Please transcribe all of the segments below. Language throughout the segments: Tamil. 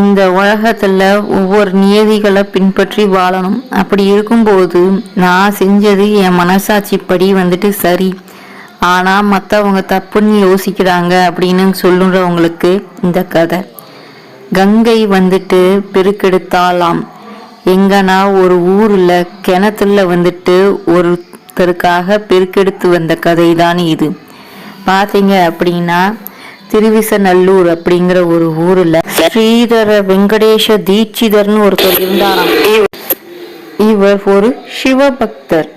இந்த உலகத்தில் ஒவ்வொரு நியதிகளை பின்பற்றி வாழணும். அப்படி இருக்கும்போது நான் செஞ்சது என் மனசாட்சிப்படி வந்துட்டு சரி. ஆனால் மற்றவங்க தப்புன்னு யோசிக்கிறாங்க அப்படின்னு சொல்லுறவங்களுக்கு இந்த கதை. கங்கை வந்துட்டு பெருக்கெடுத்தாலாம். எங்கன்னா ஒரு ஊரில் கிணத்துல வந்துட்டு ஒருத்தருக்காக பெருக்கெடுத்து வந்த கதை தான் இது. பார்த்தீங்க அப்படின்னா திருவிசநல்லூர் அப்படிங்கிற ஒரு ஊர்ல ஸ்ரீதர வெங்கடேஷ தீட்சிதர்னு ஒருத்தர் இருந்தாராம். இவர் ஒரு சிவபக்தர்.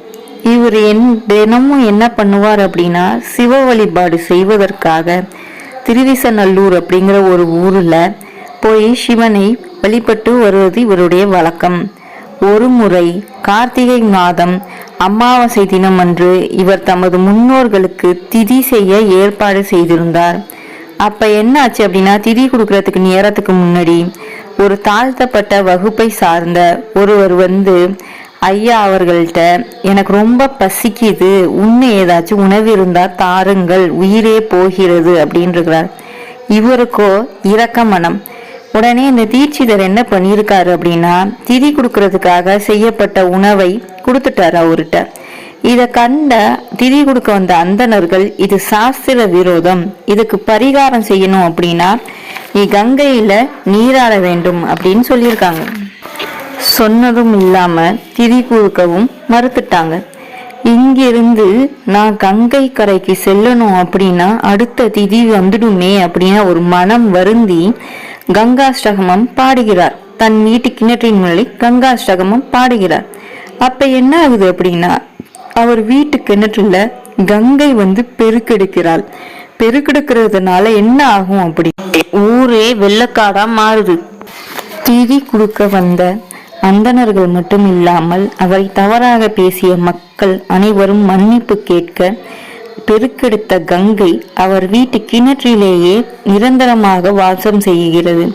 இவர் என் தினமும் என்ன பண்ணுவார் அப்படின்னா சிவ வழிபாடு செய்வதற்காக திருவிசநல்லூர் அப்படிங்கிற ஒரு ஊர்ல போய் சிவனை வழிபட்டு வருவது இவருடைய வழக்கம். ஒரு முறை கார்த்திகை மாதம் அமாவாசை தினம் அன்று இவர் தமது முன்னோர்களுக்கு திதி செய்ய ஏற்பாடு செய்திருந்தார். அப்ப என்ன ஆச்சு அப்படின்னா திதி கொடுக்கறதுக்கு நேரத்துக்கு முன்னாடி ஒரு தாழ்த்தப்பட்ட வகுப்பை சார்ந்த ஒருவர் வந்து ஐயா அவர்கள்ட்ட எனக்கு ரொம்ப பசிக்குது உண்மை ஏதாச்சும் உணவு இருந்தா தாருங்கள் உயிரே போகிறது அப்படின்றார் இவருக்கோ இரக்க மனம். உடனே இந்த தீட்சிதர் என்ன பண்ணியிருக்காரு அப்படின்னா திதி கொடுக்கறதுக்காக செய்யப்பட்ட உணவை கொடுத்துட்டாரு அவர்கிட்ட. இதை கண்ட திதி கொடுக்க வந்த அந்தணர்கள் இது சாஸ்திர விரோதம். இதுக்கு பரிகாரம் செய்யணும் அப்படின்னா நீ கங்கையில நீராட வேண்டும் அப்படின்னு சொல்லியிருக்காங்க. சொன்னதும் இல்லாம திதி கொடுக்கவும் மறுத்துட்டாங்க. இங்கிருந்து நான் கங்கை கரைக்கு செல்லணும் அப்படின்னா அடுத்த திதி வந்துடுமே அப்படின்னா ஒரு மனம் வருந்தி கங்காஷ்டகமம் பாடுகிறார். தன் வீட்டு கிணற்றின் முன்னாடி கங்காஷ்டகமம் பாடுகிறார். அப்ப என்ன ஆகுது அப்படின்னா அவர் வீட்டு கிணற்றுல கங்கை வந்து பெருக்கெடுக்கிறாள். பெருக்கெடுக்கிறதுனால என்ன ஆகும் அப்படி? ஊரே வெள்ளக்காடா மாறுது. திதி கொடுக்க வந்த அந்தணர்கள் மட்டும் இல்லாமல் அவரை தவறாக பேசிய மக்கள் அனைவரும் மன்னிப்பு கேட்க பெருக்கெடுத்த கங்கை அவர் வீட்டு கிணற்றிலேயே நிரந்தரமாக வாசம் செய்கிறது.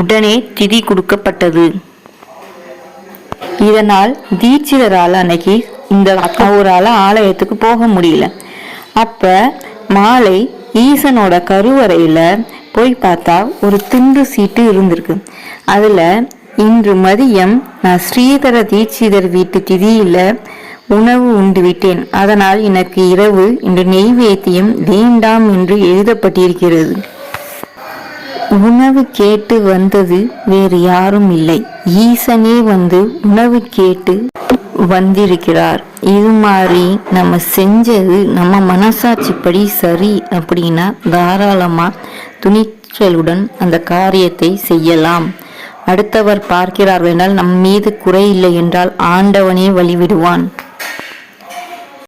உடனே திதி கொடுக்கப்பட்டது. இதனால் தீட்சிதரால் அன்னைக்கு இந்த அவரால் ஆலயத்துக்கு போக முடியல. அப்போ மாலை ஈசனோட கருவறையில் போய் பார்த்தா ஒரு துண்டு சீட்டு இருந்திருக்கு. அதில் இன்று மதியம் நான் ஸ்ரீதர தீட்சிதர் வீட்டு திதியில் உணவு உண்டு விட்டேன். அதனால் எனக்கு இரவு இன்று நெய்வேத்தியம் வேண்டாம் என்று எழுதப்பட்டிருக்கிறது. உணவு கேட்டு வந்தது வேறு யாரும் இல்லை. ஈசனே வந்து உணவு கேட்டு வந்திருக்கிறார். இது மாதிரி நம்ம செஞ்சது நம்ம மனசாட்சிப்படி சரி அப்படின்னா தாராளமாக துணிச்சலுடன் அந்த காரியத்தை செய்யலாம். அடுத்தவர் பார்க்கிறார் என்றால் நம் மீது குறை இல்லை என்றால் ஆண்டவனே வழிவிடுவான்.